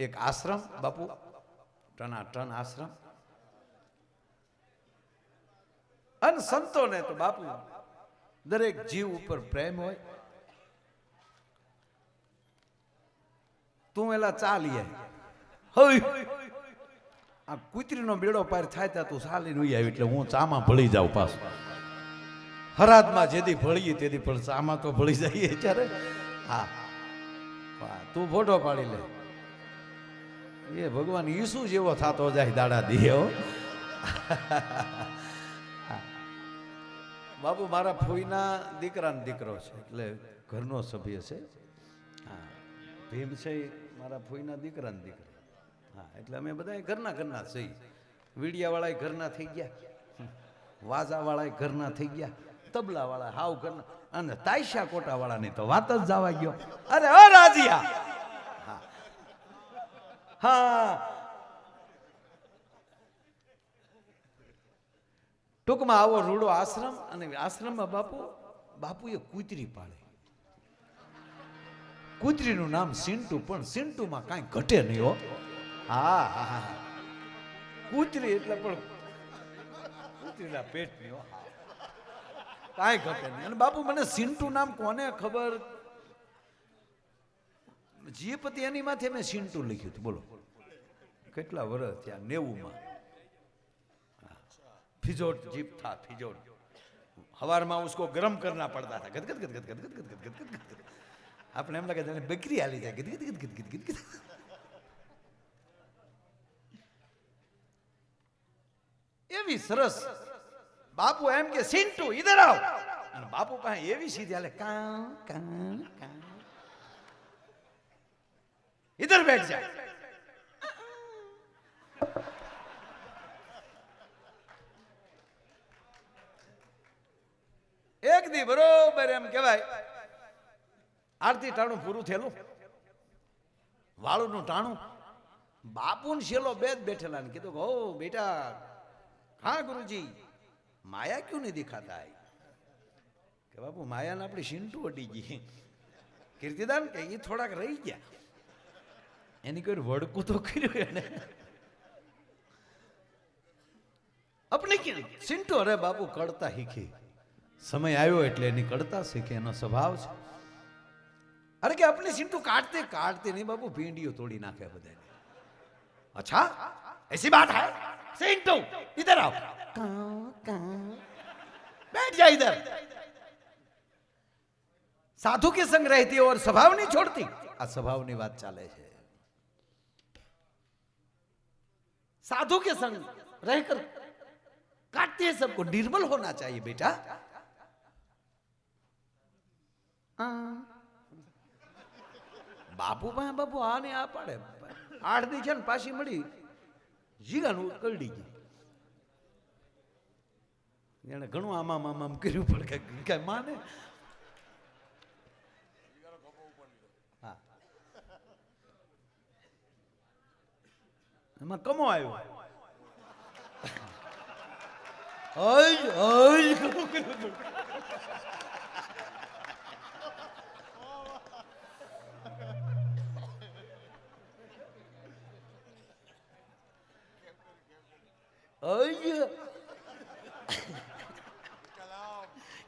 એક આશ્રમ બાપુ. ટનાટન આશ્રમ. અને સંતોને તો બાપુ દરેક જીવ ઉપર પ્રેમ હોય. તું એલા ચાલીએ આ કુતરીનો બેડો પાર થાય ત્યાં તું ચાલી નહીં આવી એટલે હું ચામાં ભળી જાઉં પાછું. હરાદમાં જેથી ભળીએ તેથી પણ ચામાં તો ભળી જઈએ ત્યારે. હા, તું ફોટો પાડી લે. એ ભગવાન ઈસુ જેવો થતો જાય દાડા દિયો બાબુ, મારા ફોઈના દીકરાનો દીકરો છે, એટલે ઘરનો સભ્ય છે. હા. ભીમ છે મારા ફોઈના દીકરાનો દીકરો. હા, એટલે અમે બધા ઘરના ઘરના છીએ. વીડિયાવાળા ઘરના થઈ ગયા. વાજાવાળા ઘરના થઈ ગયા. તબલાવાળા હાવ ઘરના. અને તાઈશા કોટાવાળાની તો વાત જ જવા ગયો. અરે ઓ રાજીયા! હા. ટૂંકમાં આવો રૂડો આશ્રમ અને આશ્રમમાં બાપુ, બાપુએ કૂતરી પાડે. કૂતરીનું નામ સિન્ટુ પણ સિન્ટુમાં કાંઈ ઘટે નહીં હો. હા હા કૂતરી એટલે પણ કૂતરીના પેટની હો કાંઈ ઘટે નહીં. અને બાપુ, મને સિન્ટુ નામ કોને ખબર? જે પતિ એની માથે મેં સિન્ટુ લખ્યું હતું, બોલો. કેટલા વર્ષ થયા? નેવુંમાં. ફિજોટ જીપ થા, ફિજોટ. હવારમાં ઉસકો ગરમ કરના પડતા હતા ગદગદ ગદગદ ગદગદ ગદગદ ગદગદ ગદગદ આપણે એમ લાગે જાણે બકરી હાલી જાય ગદગદ ગદગદ ગદગદ ગદગદ એવી સરસ. બાપુ એમ કે સિન્ટુ ઇધર આવ. અને બાપુ પાસે એવી સીધી હાલે, કાં કાં કાં. ઇધર बैठ જાય એક દી બરોબર એમ કહેવાય આરતી ટાણું પૂરું થયેલું વાળુનું ટાણું। બાપુ ને શેલો બે જ બેઠેલા ને કીધું હો, બેટા, હા, ગુરુજી, માયા ક્યુ નહીં દેખાતા કે બાપુ, માયાને આપણી સિંટુ અડી ગઈ. કીર્તિદાન કે એ થોડાક રહી ગયા. એની કોઈ વડકું તો કર્યું એને આપણે કે સિન્ટો અરે બાપુ કડતા શીખી સમય આવ્યો એટલે એની કડતા શીખે એનો સ્વભાવ છે અરે કે આપણે સિન્ટુ કાઢતે કાઢતે નહીં બાપુ ભીંડીઓ તોડી નાખે બધાને અચ્છા એસી બાત હે સિન્ટુ ઇધર આવ બેઠ જા ઇધર સાધુ કે સંગ રહેતી ઓર સ્વભાવ નહીં છોડતી આ સ્વભાવની વાત ચાલે છે साधु के संग रहकर काटते हैं सबको निर्मल होना चाहिए बेटा બાપુ પાસે બાપુ આ ને આ પાડે આઠ દી છે ને પાછી મળી જીગાનું કરડી ગઈ એને ઘણું આમામ આમામ કર્યું પણ કઈ કઈ માને એમાં કમો આવ્યો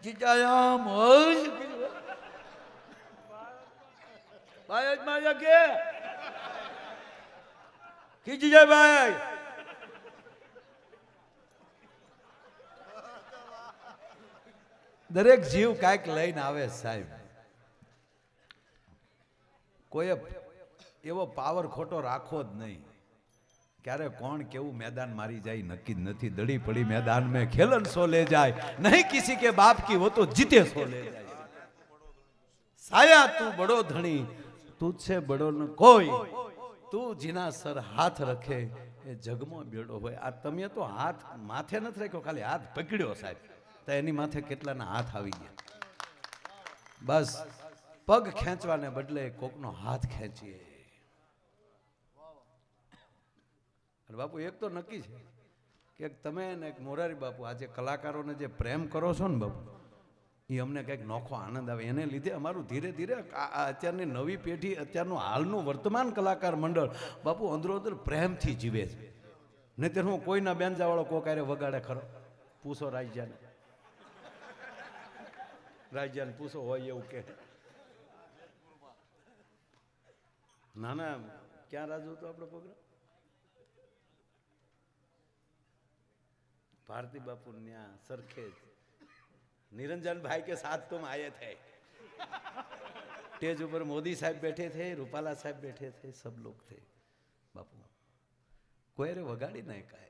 ચિતાયામ હજ ભાઈ જ કે ખીજી દરેક જીવ કાંઈક લઈને આવે સાહેબ. કોઈ એવો પાવર ખોટો રાખો જ નહીં. ક્યારે કોણ કેવું મેદાન મારી જાય નક્કી જ નથી. દડી પડી મેદાન મેં ખેલન સો લે જાય. નહીં કિસી કે બાપ કી વો તો જીતે સો લે જાય. સાયા તું બડો ધણી તું છે બડો ન કોઈ. તું જીના સર હાથ રખે, એ જગમાં બેડો હોય. આ તમે તો હાથ માથે નથી રાખ્યો, ખાલી હાથ પકડ્યો સાહેબ. તો એની માથે કેટલાના હાથ આવી ગયા? બસ, પગ ખેંચવાને બદલે કોકનો હાથ ખેંચીએ. અને બાપુ, એક તો નક્કી છે કે તમે ને મોરારી બાપુ, આજે કલાકારોને જે પ્રેમ કરો છો ને બાપુ એ અમને કંઈક નોખો આનંદ આવે. એને લીધે અમારું ધીરે ધીરે અત્યારની નવી પેઢી, અત્યારનું હાલનું વર્તમાન કલાકાર મંડળ બાપુ અંદરો અંદર પ્રેમથી જીવે છે. નહીં ત્યારે હું કોઈના બેનજાવાળો કોકારે વગાડે ખરો. પૂછો રાજ્યાને. રાજ્યાને પૂછો હોય એવું કે. ના ના ક્યાં રાજુ હતો આપણો પ્રોગ્રામ? ભારતી બાપુ ન્યા સરખેજ. निरंजन भाई के साथ तुम आए थे स्टेज ऊपर मोदी साहब बैठे थे रूपाला साहब बैठे थे सब लोग थे बापू કોયરે વગાડી નહીં કાંઈ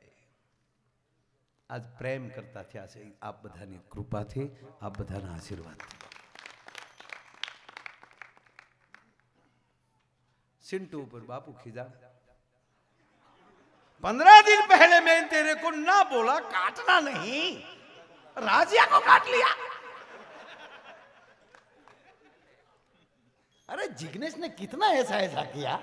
આજ પ્રેમ કરતા થયા છે આપ બધાની કૃપાથી આપ બધાના આશીર્વાદથી सिंटू पर बापू खिजा पंद्रह दिन पहले मैं तेरे को ना बोला काटना नहीं राजिया को काट लिया अरे जिग्नेश ने कितना ऐसा ऐसा किया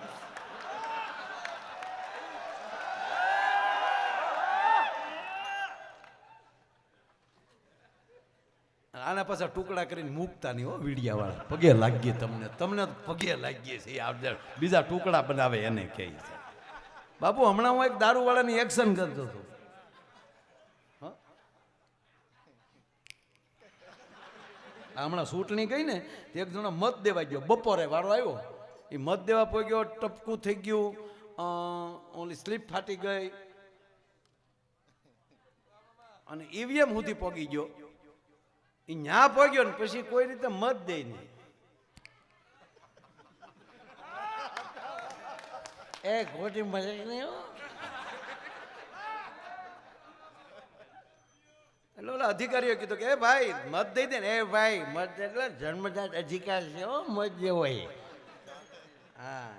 આના પાછા ટુકડા કરીને મૂકતા નહીં હો વીડિયા વાળા પગે લાગીએ તમને તમને તો પગે લાગીએ છે આ બધા બીજા ટુકડા બનાવે એને કહે છે બાપુ હમણાં હું એક દારૂ વાળાની એક્શન કરતો હતો હમણાં ચૂંટણી ગઈ ને એક જણો મત દેવા ગયો. બપોરે વારો આવ્યો. એ મત દેવા પહોંચ્યો ટપકું થઈ ગયું ઓલી સ્લીપ ફાટી ગઈ. અને ઈવીએમ સુધી પહોંચી ગયો. એ ન્યા પહોંચ્યો ને પછી કોઈ રીતે મત દે નહીં એ ખોટી મજાક નહીં એટલે ઓલા અધિકારીઓ કીધું કે, એ ભાઈ, મત દઈ દે ને, એ ભાઈ, મત એટલે જન્મજાત અધિકાર છે હો, મત જેવો એ. હા.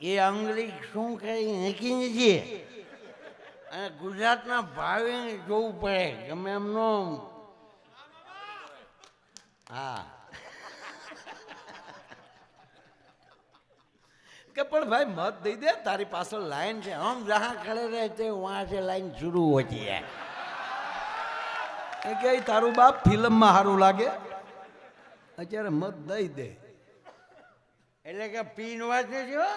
એ અંગ્રેજ શું કરી નક્કી નથી અને ગુજરાતના ભાવે જોવું પડે, ગમે એમનો હા. કે પણ ભાઈ મત દઈ દે, તારી પાછળ લાઈન છે. હમ જહાં ખડે રહે તે છે, લાઈન શરૂ હોતી એ કે તારું બાપ ફિલ્મમાં સારું લાગે? અત્યારે મત દઈ દે. એટલે કે પીનવા છે જો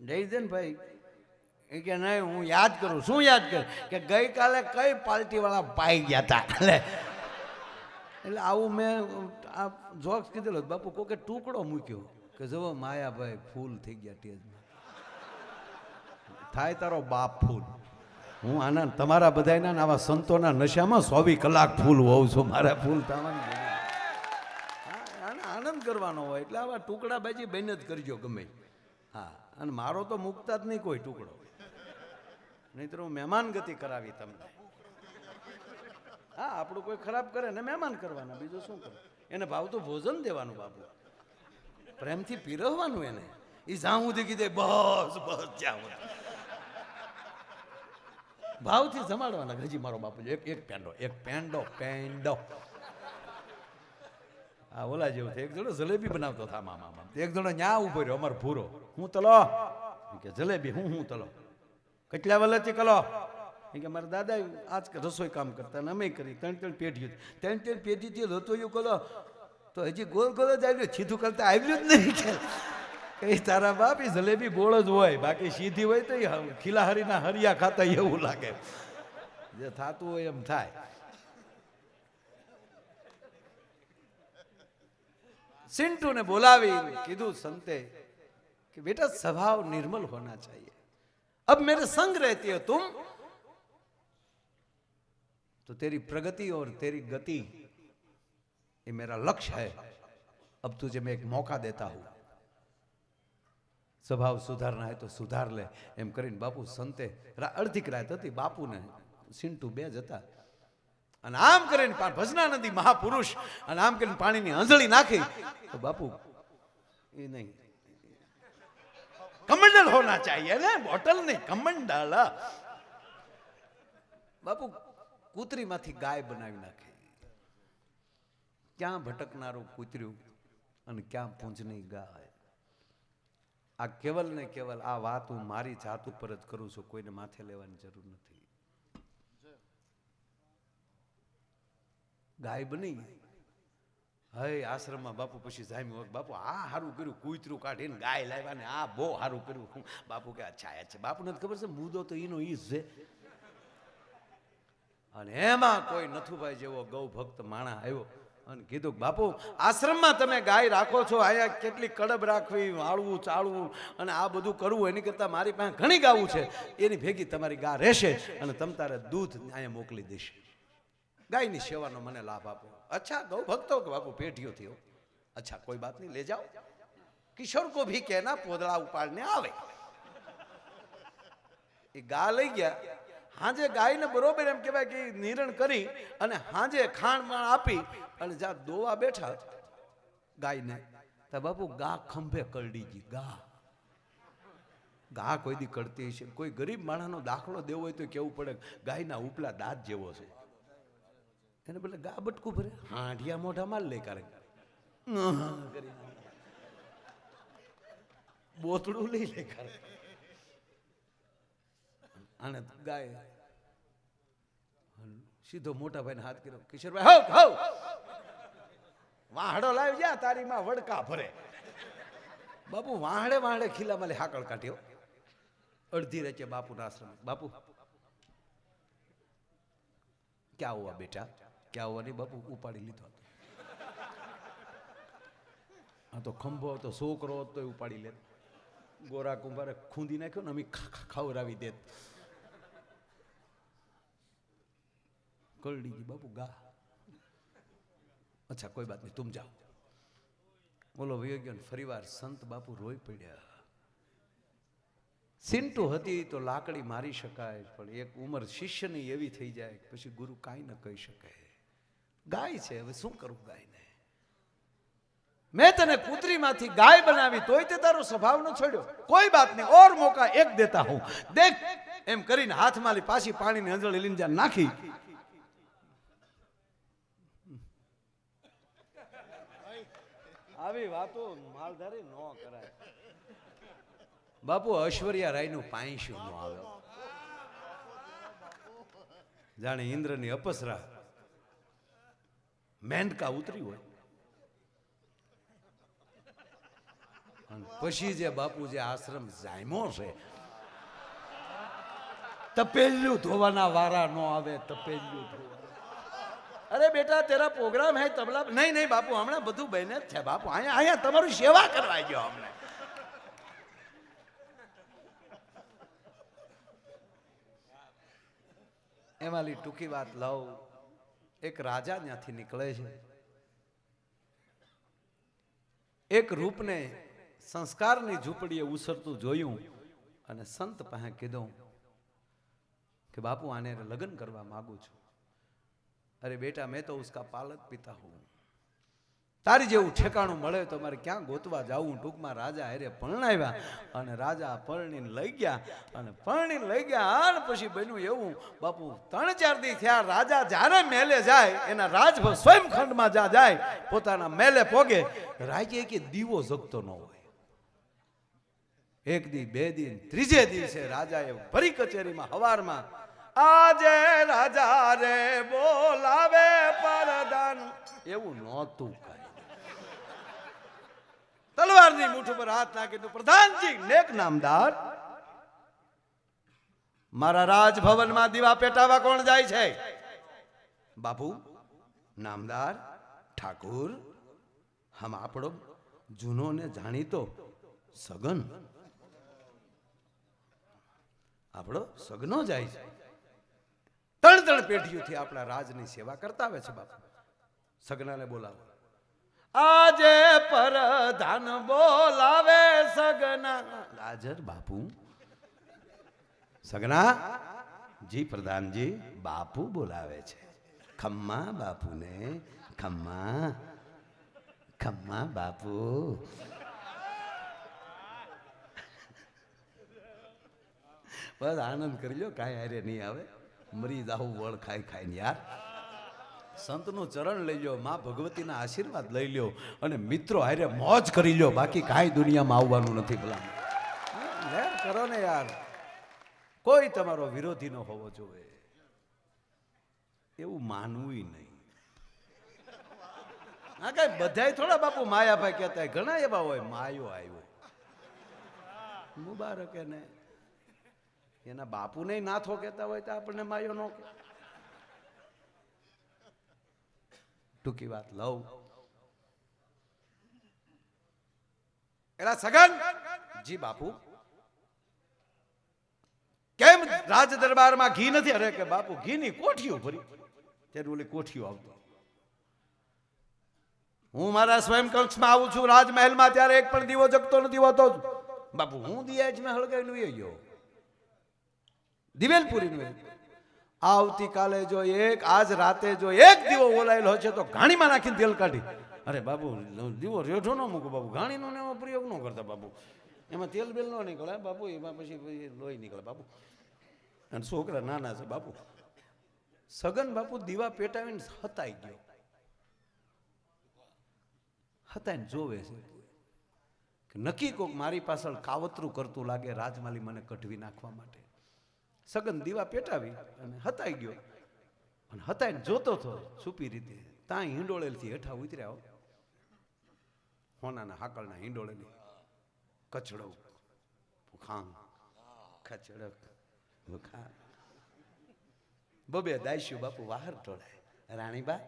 દઈ દે ને ભાઈ. એ કે, નહીં, હું યાદ કરું. શું યાદ કરું? કે ગઈકાલે કઈ પાર્ટીવાળા પાઈ ગયા હતા એટલે એટલે આવું મેં, આ જોક્સ કીધેલો બાપુ કોકે ટુકડો મૂક્યો. કે જુઓ, માયાભાઈ ફૂલ થઈ ગયા ટેજમાં. થાય તારો બાપ ફૂલ. હું આના, તમારા બધાના આવા સંતોના નશામાં સોવી કલાક ફૂલ હોઉં છું, મારા ફૂલ થવાની આનંદ કરવાનો હોય, એટલે આવા ટુકડા બાજી બેન જ કરજો ગમે. હા, અને મારો તો મૂકતા જ નહીં કોઈ ટુકડો. નહીં તો હું મહેમાન ગતિ કરાવી તમને. હા, આપણું કોઈ ખરાબ કરે ને મહેમાન કરવાના, બીજું શું કરે? એને ભાવતું ભોજન દેવાનું બાપુ. પ્રેમથી પીરવવાનું એને. એ જ્યાં સુધી કીધે, બસ બસ જ્યાં ભાવથી જમાડવાના હજી મારો બાપુ એક એક પેંડો એક પેંડો પેંડો. આ ઓલા જેવું એક જણો જલેબી બનાવતો હતા મામા મામા એક જણો ન્યા ઊભો રહ્યો, અમાર ભૂરો, હું તલો? કે, જલેબી, હું હું તલો. કેટલા વલથી કલો? કે, મારા દાદા આજ રસોઈ કામ કરતા ને અમે કરી, ત્રણ ત્રણ પેઢીઓ ત્રણ ત્રણ પેઢીથી રસોઈયું કરો તો હજી ગોળ ગોળ જ આવ્યું સીધું કરતા આવ્યું જ નહીં કે કઈ તારા બાપ ઈ જલેબી ગોળ જ હોય બાકી સીધી હોય તો ઈ હ- ખીલાહરીના હરિયા ખાતા એવું લાગે જે થાતું હોય એમ થાય सिंटू ने बोलावी कीधु संते कि बेटा स्वभाव निर्मल होना चाहिए अब मेरे संग रहती हो तुम तो तेरी प्रगति और तेरी गति ये मेरा लक्ष्य है अब तुझे मैं एक मौका देता हूं સ્વભાવ સુધારના હોય તો સુધાર લે એમ કરીને બાપુ સંતે રા- અડધીક રાત હતી બાપુને સિંટુ બે જ હતા અને આમ કરીને પા- ભજનાનંદી મહાપુરુષ અને આમ કરીને પાણીની આંજળી નાખી તો બાપુ એ નહીં કમંડલ હોના ચાહીએ ને બોટલ નહીં કમંડલ બાપુ કૂતરીમાંથી ગાય બનાવી નાખી ક્યાં ભટકનારું કૂતર્યું અને ક્યાં પૂંજની ગાય? આ કેવલ ને કેવલ આ વાત હું મારી જાત ઉપર જ કરું છું કોઈને માથે લેવાની જરૂર નથી. ગાય બની હય આશ્રમમાં બાપુ પછી જામ્યું હોત, બાપુ આ સારું કર્યું કૂતરું કાઢીને ગાય લાવ્યા ને આ બહુ સારું કર્યું. બાપુ કે અચ્છા અચ્છા બાપુને ખબર છે મુદ્દો તો એનો ઈ છે. અને એમાં કોઈ નથુભાઈ જેવો ગૌ ભક્ત માણા આવ્યો. અને કીધું, બાપુ, આશ્રમમાં તમે ગાય રાખો છો, અહીંયા કેટલી કડબ રાખવી, વાળવું, ચાળવું અને આ બધું કરવું, એની કરતાં મારી પાસે ઘણી ગાવું છે. એની ભેગી તમારી ગા રહેશે અને તમ તારે દૂધ અહીંયા મોકલી દઈશ. ગાયની સેવાનો મને લાભ આપો અચ્છા ગૌ ભક્તો કે બાપુ, પેઢીઓ થયો. અચ્છા, કોઈ વાત નહીં લે જાઓ કિશોર કો ભી કહેના પોદળા ઉપાડને આવે. એ ગા લઈ ગયા. હાજે ગાયને બરોબર એમ કહેવાય કે નિરણ કરી અને હાજે ખાણ આપી અને જ્યાં દોવા બેઠા ગાયને તો બાપુ ગા ખંભે કરડીજી ગા. ગા કોઈ દી કરતી હશે. કોઈ ગરીબ માણસનો દાખલો દેવો હોય તો કેવું પડે? ગાયના ઉપલા દાંત જેવો છે. એને બદલે ગા બટકું ભરે. હાંઢિયા મોઢા માર લે કારણ બોતડું લઈ લે કારણ અને ગાય સીધો મોટા ભાઈને હાથ કર્યો. કિશોરભાઈ, હવ હવ. વાહડો લાવી જા તારી માં વડકા ભરે. બાપુ, વાહડે વાહડે ખીલા માલે હાકળ કાઢ્યો. અડધી રચે બાપુના આશ્રમ બાપુ, ક્યાં આવવા બેટા? ક્યાં આવવા નહીં? બાપુ, ઉપાડી લીધો આ તો ખંભો હતો, છોકરો હતો ઉપાડી લે. ગોરા કુંભારે ખૂંદી નાખ્યો ને અમે ખા- ખા- ખવડાવી દેત. કરડી ગઈ બાપુ, ગા. અચ્છા, કોઈ વાત નહીં, તુમ જાઓ. બોલો વિયોગ્યો ફરી વાર સંત બાપુ રોઈ પડ્યા. સિન્ટુ હતી તો લાકડી મારી શકાય, પણ એક ઉંમર શિષ્યની એવી થઈ જાય પછી ગુરુ કાંઈ ન કહી શકે. ગાય છે, હવે શું કરું ગાયને? મેં તને કૂતરીમાંથી ગાય બનાવી, તોય તે તારો સ્વભાવ ન છોડ્યો. કોઈ બાત નહીં, ઓર મોકા એક દેતા હું. દેખ, એમ કરીને હાથમાં પાછી પાણીની અંજળી લઈને નાખી આવી વાતો માલધારી ન કરાય. બાપુ, ઐશ્વર્યા રાયનું પાંયશું ન આવે? જાણે ઇન્દ્રની અપસરા. મેંડકા ઉતરી હોય. પછી જે બાપુ જે આશ્રમ જાયમો છે, તપેલ્યું ધોવાના વારા ન આવે, તપેલ્યું ધોવાના અરે બેટા, તેરા પ્રોગ્રામ હે, તબલા નહીં નહીં, બાપુ, હમણાં બધું બહેને જ છે, બાપુ. અહીંયા અહીંયા તમારું સેવા કરવા ગયો અમને. એમાંલી ટૂંકી વાત લઉં. એક રાજા ત્યાંથી નીકળે છે. એક રૂપને સંસ્કારની ઝૂંપડીએ ઉસરતું જોયું અને સંત પાસે કીધું કે બાપુ, આને લગ્ન કરવા માગું છું. અરે બેટા, મેં તો ઉસકા પાલક પિતા હું. તારી જેવું ઠેકાણું મળે તો મારે ક્યાં ગોતવા જવું? ટૂંકમાં રાજા હેરે પરણાવ્યા અને રાજા પરણીને લઈ ગયા અને પરણીને લઈ ગયા અને પછી બન્યું એવું, બાપુ, ત્રણ ચાર દી થયા રાજા જ્યારે મેલે જાય, એના રાજ સ્વયં ખંડમાં જા જાય, પોતાના મેલે પોગે. રાજે કે દીવો જગતો ન હોય. એક દી, બે દિન ત્રીજે દિવસે રાજાએ ફરી કચેરીમાં હવારમાં આજે રાજા રે બોલાવે પરદાન એવું નહોતું તલવારની મૂઠ ઉપર હાથ નાખી તો પ્રધાનજી નેક નામદાર, મારા રાજભવનમાં દીવા પેટાવા કોણ જાય છે? બાપુ, નામદાર, ઠાકુર, હમ આપણો જૂનો ને જાણીતો સગન. આપણો સગનો જાય છે. ત્રણ ત્રણ પેઢીઓથી આપણા રાજની સેવા કરતા આવે છે બાપુ. સગનાને બોલાવો. આજે પરધાન બોલાવે સગના. હાજર બાપુ. સગના, જી પ્રધાનજી, બાપુ બોલાવે છે. ખમ્મા બાપુને, ખમ્મા ખમ્મા બાપુ. બસ આનંદ કરી લો, કાંઈ આરે નહીં આવે. મરી જાવું વળ ખાઈ ખાઈને યાર. સંતનું ચરણ લઈ લો મા ભગવતીના આશીર્વાદ લઈ લ્યો અને મિત્રો હારે મોજ કરી લો બાકી કાંઈ દુનિયામાં આવવાનું નથી ભલા. લહેર કરો ને યાર. કોઈ તમારો વિરોધી ન હોવો જોઈએ. એવું માનવું નહીં. હા કઈ બધાય થોડા બાપુ માયાભાઈ કહેતા ઘણા એવા હોય માયો આવ્યો. મુબારક એને. એના બાપુને નાથો કહેતા હોય તો આપણને માયો ન કે ટૂંકી વાત લઉં એલા સગન, જી બાપુ. કેમ રાજ દરબારમાં ઘી નથી? અરે કે બાપુ, ઘીની કોઠીઓ ભરી. ત્યારે ઓલી કોઠીઓ આવતો. હું મારા સ્વયં કક્ષમાં આવું છું, રાજમહેલમાં ત્યારે એક પણ દીવો જગતો નથી હોતો. બાપુ, હું દિયા જ મેં હળગાવી લઈ ગયો. દિવેલપુરી નું આવતીકાલે જો એક, આજ રાતે જો એક દીવો ઓલાયેલો છે, તો ઘાણીમાં નાખીને તેલ કાઢી. અરે બાબુ દીવો રેઠો ન મૂકો બાપુ ઘાણીનો ને એવો પ્રયોગ ન કરતા બાબુ. એમાં તેલ બેલ ન નીકળે બાબુ, એમાં પછી લોહી નીકળે બાપુ અને છોકરા નાના છે બાપુ સગન બાપુ દીવા પેટાવીને હતાઈ ગયો. હતાઈને જોવે છે નક્કી કોક મારી પાછળ કાવતરું કરતું લાગે, રાજમાલી મને કઢવી નાખવા માટે. સગન દીવા પેટાવી અને હતાઈ ગયો. અને હતાઈને જોતો હતો છુપી રીતે ત્યાં હિંડોળેલથી હેઠા ઉતર્યા. હોનાના હાકળના હિંડોળેલી કચડો ખાંગ ખચડક બબે દાઈશું બાપુ બહાર ટોળાય. રાણીબા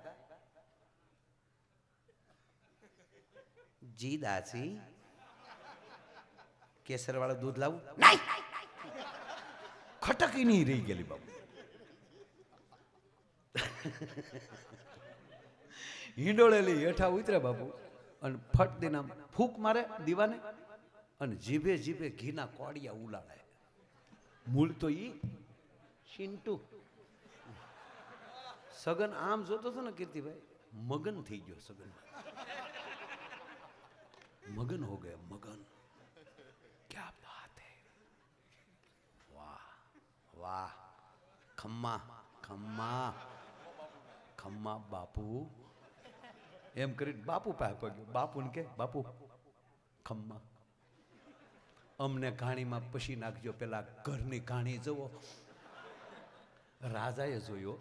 જી દાસી કેસર વાળું દૂધ લાવું? નહીં ખટકી નહીં રહી ગયેલી બાપુ હિંડોળેલી હેઠા ઉતરે બાપુ અને ફટ આમ ફૂંક મારે દીવાને અને જીભે જીભે ઘીના કોડિયા ઉલાળે મૂળ તો ઈ શિંટુ સગન આમ જોતો હતો ને કીર્તિભાઈ મગન થઈ ગયો સગન મગન હો ગયા મગન ક્યા બાત હે વાહ વાહ. ખમ્મા ખમ્મા. ખમ્મા બાપુ. એમ કરી બાપુ પાસે પગ્યો બાપુ ને કે, બાપુ, ખમ્મા. અમને ઘાણીમાં પછી નાખજો. પેલા ઘરની ઘાણી જવો રાજાએ જોયો.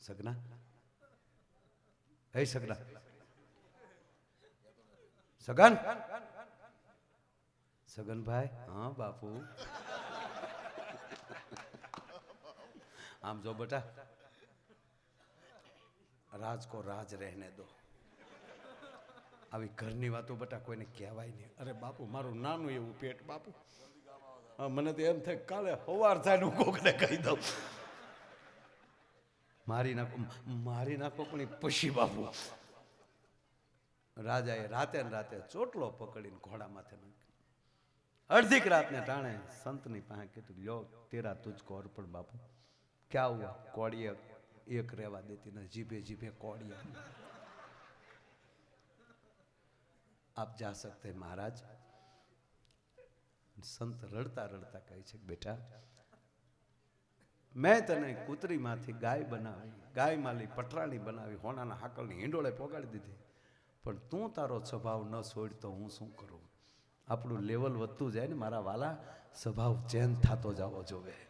સગના? હે સગના? સગન? સગનભાઈ? હા, બાપુ. આમ જો બેટા, રાજ કો રાજ રહેને દો. આવી ઘરની વાતો બેટા કોઈને કહેવાય નહીં. અરે બાપુ, મારું નાનું એવું પેટ, બાપુ. મને તો એમ થાય કાલે હવાર થાય હું કોકને કહી દઉં. મારી નાખો મારી નાખો પણ પછી, બાપુ. રાજાએ રાતે ને રાતે ચોટલો પકડીને ઘોડા માથે નાખ્યો. અડધીક રાતને ટાણે સંતની પાસે કીધું, લ્યો, તેરા તુજકો અર્પણ, બાપુ. ક્યાં હુઆ કોળીએ એક રહેવા દેતી ને જીભે જીભે કોળિયા. આપ જા હૈ મહારાજ. સંત રડતા રડતા કહે છે બેટા, મેં તને કૂતરીમાંથી ગાય બનાવી, ગાય માલી પટરાણી બનાવી હોનાના હાકલની હિંડોળે પોગાડી દીધી. પણ તું તારો સ્વભાવ ન છોડ તો હું શું કરું? આપણું લેવલ વધતું જાય ને મારા વાલા, સ્વભાવ ચેન્જ થતો જવો જોવે.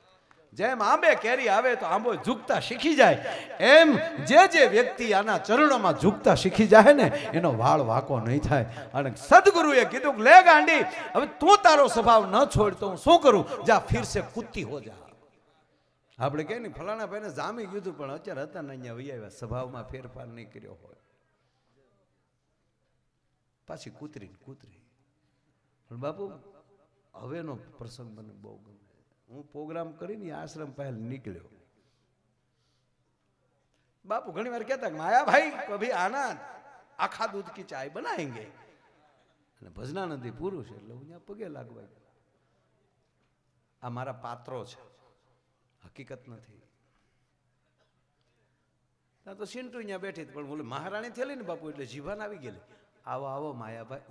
જેમ આંબે કેરી આવે તો આંબો ઝૂકતા શીખી જાય. એમ જે જે વ્યક્તિ આના ચરણોમાં ઝૂકતા શીખી જાય ને, એનો વાળ વાકો નહીં થાય. અને સદગુરુએ કીધું લે ગાંડી, હવે તું તારો સ્વભાવ ન છોડ તો હું શું કરું? જા ફિરસે સે હો જા. આપણે કહે ને, ફલાણા ભાઈને જામી કીધું પણ અત્યારે હતા ને અહીંયા વહી આવ્યા. સ્વભાવમાં ફેરફાર નહીં કર્યો હોય. પાછી કૂતરી કૂતરી. પણ બાપુ, હવેનો પ્રસંગ મને બહુ ગમે. હું પ્રોગ્રામ કરીને આશ્રમ પહેલ નીકળ્યો. બાપુ ઘણી વાર કહેતા માયા ભાઈ કભી આના આખા દૂધ કી ચાય બનાવેંગે અને ભજનાનંદી પુરુષ એટલે હું ત્યાં પગે લાગવા આ મારા પાત્રો છે. હકીકત નથી. ત્યાં તો સિન્ટુ અહીંયા બેઠી પણ બોલે, મહારાણી થયેલી ને બાપુ, એટલે જીવાન આવી ગયેલી. આવો આવો માયાભાઈ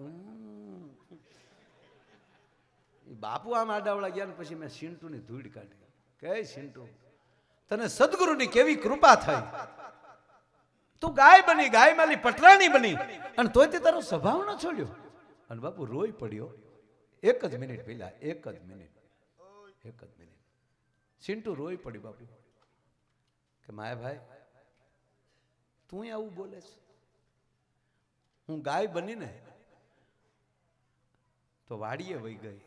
ઈ બાપુ આમ આડાવળા ગયા ને પછી મેં સિંટુની ધૂળ કાઢી. કે સિંટુ, તને સદગુરુની કેવી કૃપા થઈ? તું ગાય બની, ગાય માલી, પટરાણી બની. અને તોય તે તારો સ્વભાવ ન છોડ્યો. અને બાપુ રોઈ પડ્યો. એક જ મિનિટ પેલા એક જ મિનિટ. એક જ મિનિટ. સિન્ટુ રોઈ પડી બાપુ. કે માયાભાઈ તું આવું બોલે છે? હું ગાય બનીને તો વાડીએ વહી ગઈ.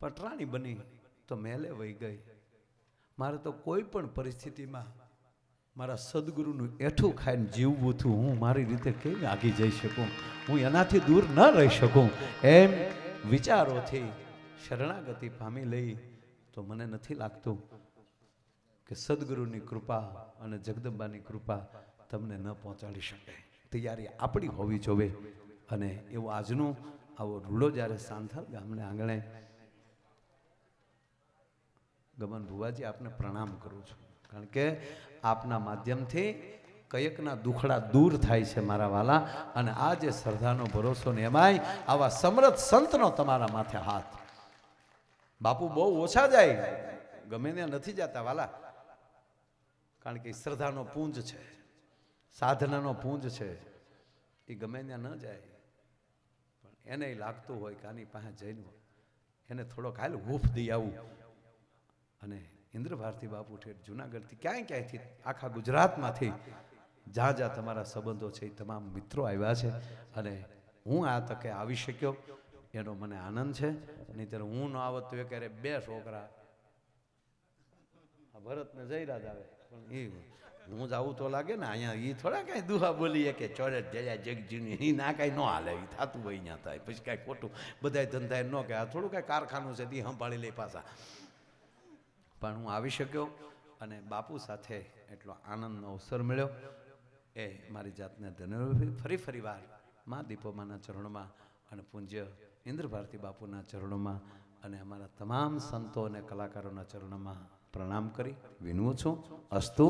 પટરાણી બની તો મેલે વહી ગઈ. મારે તો કોઈ પણ પરિસ્થિતિમાં મારા સદગુરુનું એઠું ખાઈને જીવવું છું હું મારી રીતે કેવી આગી જઈ શકું? હું એનાથી દૂર ન રહી શકું? એમ વિચારોથી શરણાગતિ પામી લઈ તો મને નથી લાગતું કે સદગુરુની કૃપા અને જગદંબાની કૃપા તમને ન પહોંચાડી શકે. તૈયારી આપણી હોવી જોવે. અને એવું આજનું આવો રૂડો જ્યારે સાંથલ ગામને આંગણે ગમન ભુવાજી, આપને પ્રણામ કરું છું. કારણ કે આપના માધ્યમથી કયકના દુખડા દૂર થાય છે મારા વાલા, અને આ જે શ્રદ્ધાનો ભરોસો ને એમાંય આવા સમર્થ સંતનો તમારા માથે હાથ. બાપુ, બહુ ઓછા જાય. ગમે ત્યાં નથી જતા વાલા. કારણ કે શ્રદ્ધાનો પુંજ છે. સાધનાનો પુંજ છે. એ ગમે ત્યાં ન જાય. પણ એને લાગતું હોય કે આની પાસે જઈને એને થોડોક હાલ હૂફ દઈ આવું. અને ઇન્દ્ર ભારતી બાપુ ઠેઠ જુનાગઢથી ક્યાંય ક્યાંયથી આખા ગુજરાતમાંથી જ્યાં જ્યાં તમારા સંબંધો છે એ તમામ મિત્રો આવ્યા છે. અને હું આ તકે આવી શક્યો. એનો મને આનંદ છે. નહીંતર હું ન આવત તો એ ક્યારે બે છોકરા ભરતને ભરતને જયરાજ આવે. પણ એ હું જ આવું તો લાગે ને અહીંયા એ થોડા કાંઈ દુહા બોલીએ કે ચોરે જયા જગજીની એ ના કાંઈ ન હાલે. એ થતું હોય અહીંયા થાય. પછી કાંઈ ખોટું. બધાય ધંધા ન કે. આ થોડું કાંઈ કારખાનું છે તે સંભાળી લે પાછા. પણ હું આવી શક્યો અને બાપુ સાથે એટલો આનંદનો અવસર મળ્યો. એ મારી જાતને ધન્યવાદ. ફરી ફરી વાર મા દીપોમાના ચરણોમાં અને પૂજ્ય ઇન્દ્ર ભારતી બાપુના ચરણોમાં અને અમારા તમામ સંતો અને કલાકારોના ચરણોમાં પ્રણામ કરી. વિનવું છું. અસ્તુ.